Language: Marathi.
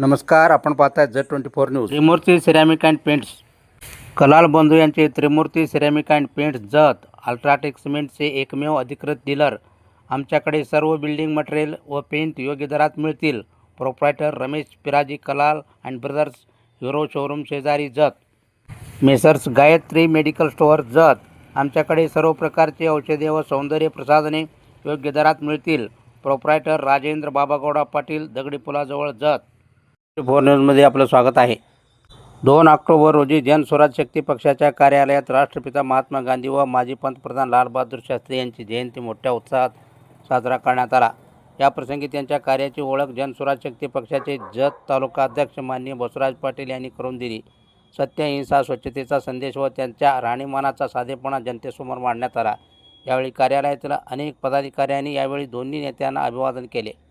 नमस्कार आपण पाहताय Z twenty four news Trimurti ceramic and paints. Kalal बंधू यांचे Trimurti ceramic and paints Jath UltraTech सिमेंटचे एकमेव अधिकृत डीलर. आमच्याकडे सर्व बिल्डिंग मटेरियल व पेंट योग्य दरात मिळतील. Proprietor Ramesh Piraji Kalal and brothers Hero showroom शेजारी Jath. Messrs Gayatri medical store Jath. आमच्याकडे सर्व प्रकारचे औषधे व सौंदर्य प्रसाधने योग्य दरात मिळतील. प्रोप्रायटर राजेंद्र बाबागौडा पाटील दगडी पुलाजवळ जत. फोर न्यूजमध्ये आपलं स्वागत आहे. दोन ऑक्टोबर रोजी जनस्वराज शक्ती पक्षाच्या कार्यालयात राष्ट्रपिता महात्मा गांधी व माजी पंतप्रधान लालबहादूर शास्त्री यांची जयंती मोठ्या उत्साहात साजरा करण्यात आला. याप्रसंगी त्यांच्या कार्याची ओळख जनस्वराज शक्ती पक्षाचे जत तालुका अध्यक्ष माननीय बसवराज पाटील यांनी करून दिली. सत्य हिंसा स्वच्छतेचा संदेश व त्यांच्या राहणीमानाचा साधेपणा जनतेसमोर मांडण्यात आला. यावेळी कार्यालयातील अनेक पदाधिकाऱ्यांनी यावेळी दोन्ही नेत्यांना अभिवादन केले.